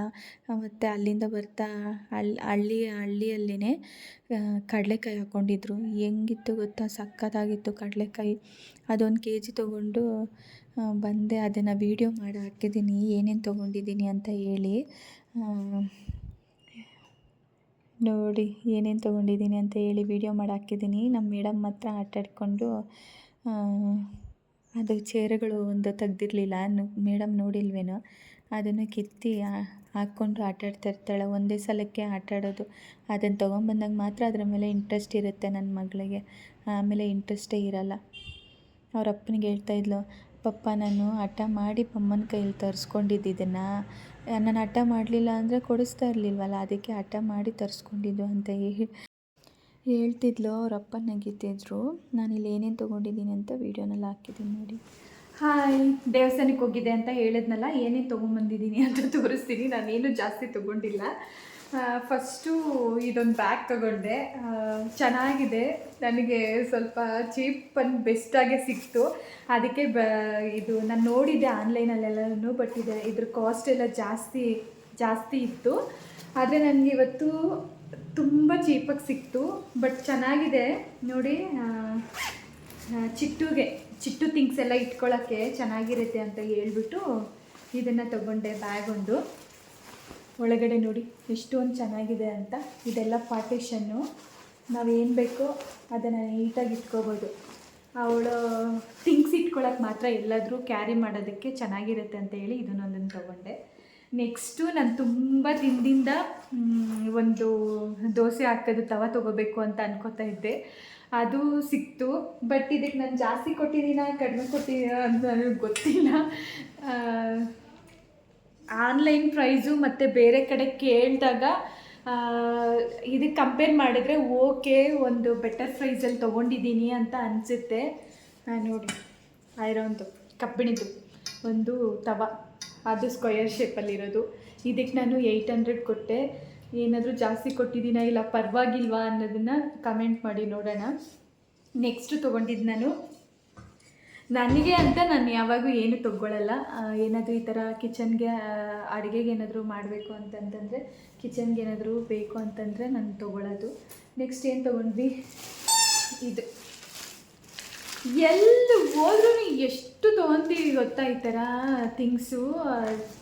ಮತ್ತು ಅಲ್ಲಿಂದ ಬರ್ತಾ ಹಳ್ಳಿ ಹಳ್ಳಿ ಹಳ್ಳಿಯಲ್ಲೇ ಕಡಲೆಕಾಯಿ ಹಾಕ್ಕೊಂಡಿದ್ರು ಹೆಂಗಿತ್ತು ಗೊತ್ತಾ? ಸಖತ್ತಾಗಿತ್ತು ಕಡಲೆಕಾಯಿ. ಅದೊಂದು ಕೆ ಜಿ ತೊಗೊಂಡು ಬಂದೆ. ಅದನ್ನು ವೀಡಿಯೋ ಮಾಡಿ, ಹಾಕಿದ್ದೀನಿ. ಏನೇನು ತೊಗೊಂಡಿದ್ದೀನಿ ಅಂತ ಹೇಳಿ ನೋಡಿ ಏನೇನು ತೊಗೊಂಡಿದ್ದೀನಿ ಅಂತ ಹೇಳಿ ವೀಡಿಯೋ ಮಾಡಿ, ಹಾಕಿದ್ದೀನಿ. ನಮ್ಮ ಮೇಡಮ್ ಹತ್ರ ಆಟ ಆಡಿಕೊಂಡು ಅದು ಚೇರುಗಳು ಒಂದು ತೆಗ್ದಿರ್ಲಿಲ್ಲ. ಮೇಡಮ್ ನೋಡಿಲ್ವೇನೋ? ಅದನ್ನು ಕಿತ್ತಿ ಹಾಕ್ಕೊಂಡು ಆಟ ಆಡ್ತಾ ಇರ್ತಾಳೆ. ಒಂದೇ ಸಲಕ್ಕೆ ಆಟಾಡೋದು. ಅದನ್ನು ತೊಗೊಂಬಂದಾಗ ಮಾತ್ರ ಅದರ ಮೇಲೆ ಇಂಟ್ರೆಸ್ಟ್ ಇರುತ್ತೆ ನನ್ನ ಮಗಳಿಗೆ. ಆಮೇಲೆ ಇಂಟ್ರೆಸ್ಟೇ ಇರಲ್ಲ. ಅವ್ರ ಅಪ್ಪನಿಗೆ ಹೇಳ್ತಾ ಇದ್ಲು, ಪಪ್ಪ, ನಾನು ಹಠ ಮಾಡಿ ಪಮ್ಮನ ಕೈಯಲ್ಲಿ ತರಿಸ್ಕೊಂಡಿದ್ದು ಇದನ್ನು. ನಾನು ಹಠ ಮಾಡಲಿಲ್ಲ ಅಂದರೆ ಕೊಡಿಸ್ತಾ ಇರಲಿಲ್ವಲ್ಲ? ಅದಕ್ಕೆ ಹಠ ಮಾಡಿ ತರಿಸ್ಕೊಂಡಿದ್ದು ಅಂತ ಹೇಳಿ ಹೇಳ್ತಿದ್ಲು ಅವರಪ್ಪ ನಗಿತಿದ್ರು ನಾನು ನಾನಿಲ್ಲಿ ಏನೇನು ತೊಗೊಂಡಿದ್ದೀನಿ ಅಂತ ವೀಡಿಯೋನಲ್ಲಿ ಹಾಕಿದ್ದೀನಿ ನೋಡಿ. ಹಾಯ್ ದೇವಸ್ಥಾನಕ್ಕೆ ಹೋಗಿದ್ದೆ ಅಂತ ಹೇಳಿದ್ನಲ್ಲ, ಏನೇನು ತೊಗೊಂಬಂದಿದ್ದೀನಿ ಅಂತ ತೋರಿಸ್ತೀನಿ. ನಾನೇನು ಜಾಸ್ತಿ ತೊಗೊಂಡಿಲ್ಲ. ಫಸ್ಟು ಇದೊಂದು ಬ್ಯಾಗ್ ತೊಗೊಂಡೆ. ಚೆನ್ನಾಗಿದೆ. ನನಗೆ ಸ್ವಲ್ಪ ಚೀಪ್ ಆ್ಯಂಡ್ ಬೆಸ್ಟಾಗೆ ಸಿಕ್ತು. ಅದಕ್ಕೆ ಬ, ಇದು ನಾನು ನೋಡಿದ್ದೆ ಆನ್ಲೈನಲ್ಲೆಲ್ಲನೂ ಬಟ್ ಇದೆ, ಇದ್ರ ಕಾಸ್ಟ್ ಎಲ್ಲ ಜಾಸ್ತಿ ಜಾಸ್ತಿ ಇತ್ತು. ಆದರೆ ನನಗೆ ಇವತ್ತು ತುಂಬ ಚೀಪಾಗಿ ಸಿಕ್ತು, ಬಟ್ ಚೆನ್ನಾಗಿದೆ. ನೋಡಿ ಚಿಟ್ಟುಗೆ, ಚಿಟ್ಟು ಥಿಂಗ್ಸ್ ಎಲ್ಲ ಇಟ್ಕೊಳ್ಳೋಕ್ಕೆ ಚೆನ್ನಾಗಿರುತ್ತೆ ಅಂತ ಹೇಳ್ಬಿಟ್ಟು ಇದನ್ನು ತಗೊಂಡೆ ಬ್ಯಾಗ್ ಒಂದು. ಒಳಗಡೆ ನೋಡಿ, ಎಷ್ಟೊಂದು ಚೆನ್ನಾಗಿದೆ ಅಂತ. ಇದೆಲ್ಲ ಪಾರ್ಟಿಷನ್ನು. ನಾವೇನು ಬೇಕೋ ಅದನ್ನು ನೀಟಾಗಿ ಇಟ್ಕೋಬೋದು. ಅವಳು ಥಿಂಗ್ಸ್ ಇಟ್ಕೊಳ್ಳೋಕ್ಕೆ ಮಾತ್ರ ಎಲ್ಲಾದರೂ ಕ್ಯಾರಿ ಮಾಡೋದಕ್ಕೆ ಚೆನ್ನಾಗಿರುತ್ತೆ ಅಂತ ಹೇಳಿ ಇದನ್ನೊಂದನ್ನು ತೊಗೊಂಡೆ. ನೆಕ್ಸ್ಟು ನಾನು ತುಂಬ ದಿನದಿಂದ ಒಂದು ದೋಸೆ ಹಾಕೋದು ತವ ತೊಗೋಬೇಕು ಅಂತ ಅನ್ಕೋತಾ ಇದ್ದೆ. ಅದು ಸಿಕ್ತು. ಬಟ್ ಇದಕ್ಕೆ ನಾನು ಜಾಸ್ತಿ ಕೊಟ್ಟಿದ್ದೀನ, ಕಡಿಮೆ ಕೊಟ್ಟಿದ್ದೀನ ಅಂತ ನನಗೆ ಗೊತ್ತಿಲ್ಲ. ಆನ್ಲೈನ್ ಪ್ರೈಸು ಮತ್ತು ಬೇರೆ ಕಡೆ ಕೇಳಿದಾಗ ಇದಕ್ಕೆ ಕಂಪೇರ್ ಮಾಡಿದರೆ ಓಕೆ, ಒಂದು ಬೆಟರ್ ಪ್ರೈಸಲ್ಲಿ ತೊಗೊಂಡಿದ್ದೀನಿ ಅಂತ ಅನಿಸುತ್ತೆ. ನೋಡಿ ಐರೋನ್ದು ಕಬ್ಬಿಣಿದು ಒಂದು ತವ. ಅದು ಸ್ಕ್ವಯರ್ ಶೇಪಲ್ಲಿರೋದು ಇದಕ್ಕೆ ನಾನು ಏಯ್ಟ್ ಹಂಡ್ರೆಡ್ ಕೊಟ್ಟೆ. ಏನಾದರೂ ಜಾಸ್ತಿ ಕೊಟ್ಟಿದ್ದೀನಾ ಇಲ್ಲ ಪರವಾಗಿಲ್ವಾ ಅನ್ನೋದನ್ನು ಕಮೆಂಟ್ ಮಾಡಿ ನೋಡೋಣ. ನೆಕ್ಸ್ಟ್ ತೊಗೊಂಡಿದ್ದು ನಾನು. ನನಗೆ ಅಂತ ನಾನು ಯಾವಾಗೂ ಏನು ತೊಗೊಳ್ಳಲ್ಲ ಏನಾದರೂ ಈ ಥರ ಕಿಚನ್ಗೆ ಅಡುಗೆಗೆ ಏನಾದರೂ ಮಾಡಬೇಕು ಅಂತಂತಂದರೆ ಕಿಚನ್ಗೆ ಏನಾದರೂ ಬೇಕು ಅಂತಂದರೆ ನಾನು ತೊಗೊಳ್ಳೋದು ನೆಕ್ಸ್ಟ್ ಏನು ತೊಗೊಂಡ್ವಿ? ಇದು. ಎಲ್ಲಿ ಹೋದ್ರೂ ಎಷ್ಟು ತೊಗೊಂತೀವಿ ಗೊತ್ತಾ ಈ ಥರ ಥಿಂಗ್ಸು?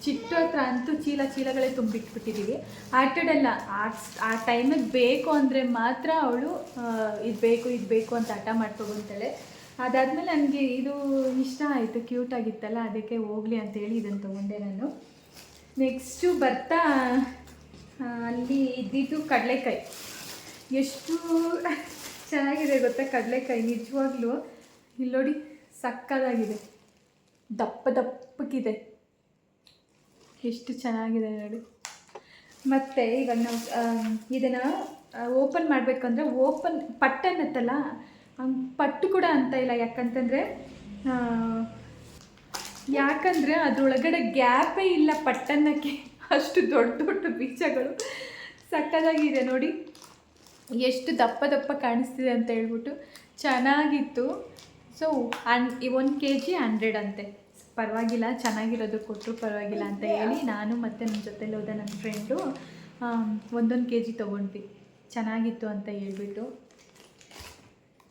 ಚಿಟ್ಟು ಹತ್ರ ಅಂತೂ ಚೀಲ ಚೀಲಗಳೇ ತುಂಬಿಟ್ಬಿಟ್ಟಿದ್ದೀವಿ ಆಟಾಡಲ್ಲ ಆ ಆ ಟೈಮಿಗೆ ಬೇಕು ಅಂದರೆ ಮಾತ್ರ ಅವಳು ಇದು ಬೇಕು ಇದು ಬೇಕು ಅಂತ ಹಠ ಮಾಡ್ಕೊಬಂತಾಳೆ. ಅದಾದಮೇಲೆ ನನಗೆ ಇದು ಇಷ್ಟ ಆಯಿತು ಕ್ಯೂಟ್ ಆಗಿತ್ತಲ್ಲ, ಅದಕ್ಕೆ ಹೋಗಲಿ ಅಂತೇಳಿ ಇದನ್ನು ತೊಗೊಂಡೆ ನಾನು. ನೆಕ್ಸ್ಟು ಬರ್ತಾ ಅಲ್ಲಿ ಇದ್ದಿದ್ದು ಕಡಲೆಕಾಯಿ. ಎಷ್ಟು ಚೆನ್ನಾಗಿದೆ ಗೊತ್ತಾ ಕಡಲೆಕಾಯಿ, ನಿಜವಾಗ್ಲೂ. ಇಲ್ಲಿ ನೋಡಿ ಸಕ್ಕದಾಗಿದೆ ದಪ್ಪ ದಪ್ಪಕ್ಕಿದೆ. ಎಷ್ಟು ಚೆನ್ನಾಗಿದೆ ನೋಡಿ. ಮತ್ತು ಈಗ ನಾವು ಇದನ್ನು ಓಪನ್ ಮಾಡಬೇಕಂದ್ರೆ ಓಪನ್ ಪಟ್ಟನ್ ಅನ್ನತ್ತಲ್ಲ ಪಟ್ಟು ಕೂಡ ಅಂತ ಇಲ್ಲ. ಯಾಕಂತಂದರೆ ಯಾಕಂದರೆ ಅದರೊಳಗಡೆ ಗ್ಯಾಪೇ ಇಲ್ಲ ಪಟ್ಟನ್ನಕ್ಕೆ. ಅಷ್ಟು ದೊಡ್ಡ ದೊಡ್ಡ ಬೀಜಗಳು. ಸಕ್ಕದಾಗಿದೆ ನೋಡಿ. ಎಷ್ಟು ದಪ್ಪ ದಪ್ಪ ಕಾಣಿಸ್ತಿದೆ ಅಂತ ಹೇಳ್ಬಿಟ್ಟು ಚೆನ್ನಾಗಿತ್ತು. ಸೊ ಅನ್ ಒಂದು ಕೆ ಜಿ ಹಂಡ್ರೆಡ್ ಅಂತೆ. ಪರವಾಗಿಲ್ಲ ಚೆನ್ನಾಗಿರೋದು ಕೊಟ್ಟರು ಪರವಾಗಿಲ್ಲ ಅಂತ ಹೇಳಿ ನಾನು ಮತ್ತು ನನ್ನ ಜೊತೆಲಿ ಹೋದ ನನ್ನ ಫ್ರೆಂಡು ಒಂದೊಂದು ಕೆ ಜಿ ತೊಗೊಂಡ್ವಿ. ಚೆನ್ನಾಗಿತ್ತು ಅಂತ ಹೇಳ್ಬಿಟ್ಟು.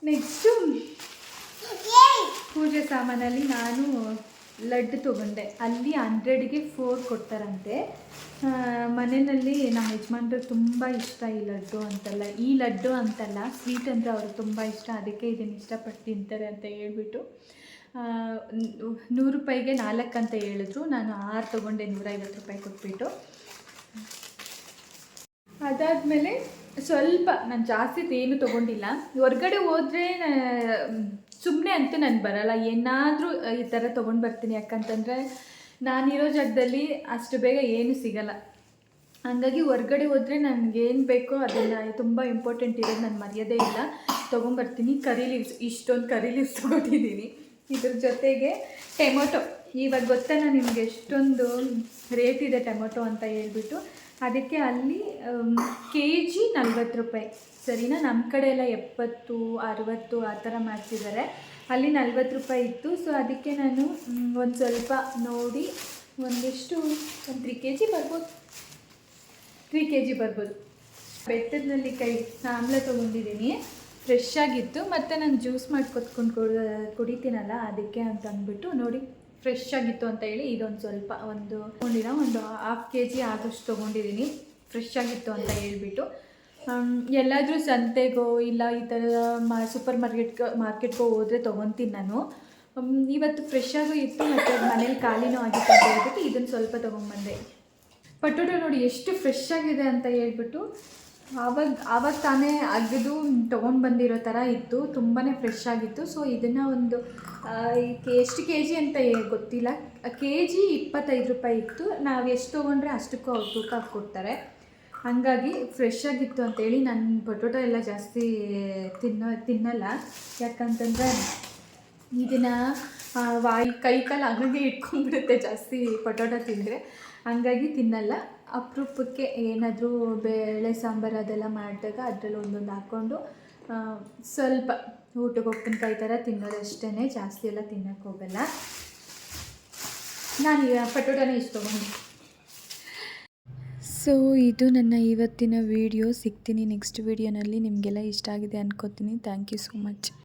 ನೆಕ್ಸ್ಟು ಪೂಜೆ! ಸಾಮಾನಲ್ಲಿ ನಾನು ಲಡ್ಡು ತೊಗೊಂಡೆ. ಅಲ್ಲಿ ಹಂಡ್ರೆಡ್ಗೆ ಫೋರ್ ಕೊಡ್ತಾರಂತೆ. ಮನೆಯಲ್ಲಿ ನಮ್ಮ ಯಜಮಾನ್ರು ತುಂಬ ಇಷ್ಟ ಈ ಲಡ್ಡು ಅಂತಲ್ಲ, ಈ ಲಡ್ಡು ಅಂತಲ್ಲ ಸ್ವೀಟ್ ಅಂದರೆ ಅವ್ರಿಗೆ ತುಂಬ ಇಷ್ಟ, ಅದಕ್ಕೆ ಇದನ್ನು ಇಷ್ಟಪಟ್ಟು ತಿಂತಾರೆ ಅಂತ ಹೇಳ್ಬಿಟ್ಟು ನೂರು ರೂಪಾಯಿಗೆ ನಾಲ್ಕು ಅಂತ ಹೇಳಿದ್ರು. ನಾನು ಆರು ತೊಗೊಂಡೆ, ನೂರೈವತ್ತು ರೂಪಾಯಿ ಕೊಟ್ಬಿಟ್ಟು. ಅದಾದಮೇಲೆ ಸ್ವಲ್ಪ, ನಾನು ಜಾಸ್ತಿ ಏನು ತೊಗೊಂಡಿಲ್ಲ. ಹೊರ್ಗಡೆ ಹೋದರೆ ಸುಮ್ಮನೆ ಅಂತೂ ನಾನು ಬರಲ್ಲ. ಏನಾದರೂ ಈ ಥರ ತೊಗೊಂಡು ಬರ್ತೀನಿ ಯಾಕಂತಂದರೆ ನಾನಿರೋ ಜಾಗದಲ್ಲಿ ಅಷ್ಟು ಬೇಗ ಏನು ಸಿಗಲ್ಲ. ಹಂಗಾಗಿ ಹೊರ್ಗಡೆ ಹೋದರೆ ನನಗೇನು ಬೇಕೋ ಅದೆಲ್ಲ ತುಂಬ ಇಂಪಾರ್ಟೆಂಟ್ ಇರೋದು ನಾನು ಮರ್ಯಾದೆ ಇಲ್ಲ. ತೊಗೊಂಬರ್ತೀನಿ, ಕರಿ ಲೀವ್ಸ್ ಇಷ್ಟೊಂದು ಕರಿ ಲೀವ್ಸ್ ತೊಗೊಂಡಿದ್ದೀನಿ. ಇದ್ರ ಜೊತೆಗೆ ಟೊಮೊಟೊ. ಇವಾಗ ಗೊತ್ತಲ್ಲ ನಿಮಗೆ ಎಷ್ಟೊಂದು ರೇಟ್ ಇದೆ ಟೊಮೊಟೊ ಅಂತ ಹೇಳ್ಬಿಟ್ಟು. ಅದಕ್ಕೆ ಅಲ್ಲಿ ಕೆ ಜಿ ನಲ್ವತ್ತು ರೂಪಾಯಿ. ಸರಿನಾ? ನಮ್ಮ ಕಡೆ ಎಲ್ಲ ಎಪ್ಪತ್ತು, ಅರವತ್ತು ಆ ಥರ ಮಾಡ್ತಿದ್ದಾರೆ. ಅಲ್ಲಿ ನಲ್ವತ್ತು ರೂಪಾಯಿ ಇತ್ತು. ಸೊ ಅದಕ್ಕೆ ನಾನು ಒಂದು ಸ್ವಲ್ಪ ನೋಡಿ, ಒಂದಿಷ್ಟು, ಒಂದು ತ್ರೀ ಕೆ ಜಿ ಬರ್ಬೋದು. ತ್ರೀ ಕೆ ಜಿ ಬರ್ಬೋದು. ಬೆಟ್ಟದಲ್ಲಿ ಕೈ, ಆಮ್ಲ ತೊಗೊಂಡಿದ್ದೀನಿ. ಫ್ರೆಶ್ ಆಗಿತ್ತು. ಮತ್ತು ನಾನು ಜ್ಯೂಸ್ ಮಾಡಿ ಕೊತ್ಕೊಂಡು ಕುಡ್, ಕುಡಿತೀನಲ್ಲ, ಅದಕ್ಕೆ ಅಂತ ಅಂದ್ಬಿಟ್ಟು ನೋಡಿ ಫ್ರೆಶ್ ಆಗಿತ್ತು ಅಂತ ಹೇಳಿ ಇದೊಂದು ಸ್ವಲ್ಪ ಒಂದು, ತೊಗೊಂಡಿರೋ, ಒಂದು ಹಾಫ್ ಕೆ ಜಿ ಆದಷ್ಟು ತೊಗೊಂಡಿದ್ದೀನಿ. ಫ್ರೆಶ್ ಆಗಿತ್ತು ಅಂತ ಹೇಳ್ಬಿಟ್ಟು. ಎಲ್ಲಾದರೂ ಸಂತೆಗೋ ಇಲ್ಲ ಈ ಥರ ಮಾ, ಸೂಪರ್ ಮಾರ್ಕೆಟ್ಗೆ, ಮಾರ್ಕೆಟ್ಗೋ ಹೋದರೆ ತೊಗೊತೀನಿ ನಾನು. ಇವತ್ತು ಫ್ರೆಶ್ ಆಗೋ ಇತ್ತು ಮತ್ತು ಮನೇಲಿ ಖಾಲಿನೂ ಆಗಿತ್ತು ಅಂತ ಹೇಳ್ಬಿಟ್ಟು ಇದನ್ನು ಸ್ವಲ್ಪ ತೊಗೊಂಬಂದೆ. ಪಟೋಟೊ ನೋಡಿ ಎಷ್ಟು ಫ್ರೆಶ್ ಆಗಿದೆ ಅಂತ ಹೇಳ್ಬಿಟ್ಟು ಆವಾಗ ಆವಾಗ ತಾನೇ ಅಗಿದು ತೊಗೊಂಡು ಬಂದಿರೋ ಥರ ಇತ್ತು. ತುಂಬಾ ಫ್ರೆಶ್ ಆಗಿತ್ತು. ಸೊ ಇದನ್ನು ಒಂದು ಎಷ್ಟು ಕೆ ಜಿ ಅಂತ ಗೊತ್ತಿಲ್ಲ. ಕೆ ಜಿ ಇಪ್ಪತ್ತೈದು ರೂಪಾಯಿ ಇತ್ತು. ನಾವು ಎಷ್ಟು ತೊಗೊಂಡ್ರೆ ಅಷ್ಟಕ್ಕೂ ಅವ್ರು ತೂಕ ಹಾಕ್ಕೊಡ್ತಾರೆ ಹಂಗಾಗಿ ಫ್ರೆಶ್ ಆಗಿತ್ತು ಅಂತೇಳಿ ನಾನು ಪೊಟೊಟೊ ಎಲ್ಲ ಜಾಸ್ತಿ ತಿನ್ನೋ, ತಿನ್ನಲ್ಲ. ಯಾಕಂತಂದರೆ ಇದನ್ನು ವಾಯಿ, ಕೈ ಕಾಲು ಹಂಗಾಗಿ ಇಟ್ಕೊಂಡ್ಬಿಡುತ್ತೆ ಜಾಸ್ತಿ ಪೊಟೊಟೊ ತಿಂದರೆ. ಹಂಗಾಗಿ ತಿನ್ನಲ್ಲ. ಅಪರೂಪಕ್ಕೆ ಏನಾದರೂ ಬೇಳೆ ಸಾಂಬಾರು ಅದೆಲ್ಲ ಮಾಡಿದಾಗ ಅದರಲ್ಲಿ ಒಂದೊಂದು ಹಾಕ್ಕೊಂಡು ಸ್ವಲ್ಪ ಊಟಕ್ಕೆ ಉಪ್ಪಿನಕಾಯಿ ಥರ ತಿನ್ನೋದಷ್ಟೇ ಜಾಸ್ತಿ ಎಲ್ಲ ತಿನ್ನೋಕ್ಕೋಗಲ್ಲ. ನಾನು ಈಗ ಪಟೋಟನೇ ಇಷ್ಟ. ತೊಗೊಂಡು ಸೊ ಇದು ನನ್ನ ಇವತ್ತಿನ ವಿಡಿಯೋ ಸಿಗ್ತೀನಿ ನೆಕ್ಸ್ಟ್ ವಿಡಿಯೋನಲ್ಲಿ ನಿಮಗೆಲ್ಲ ಇಷ್ಟ ಆಗಿದೆ ಅನ್ಕೋತೀನಿ. Thank you so much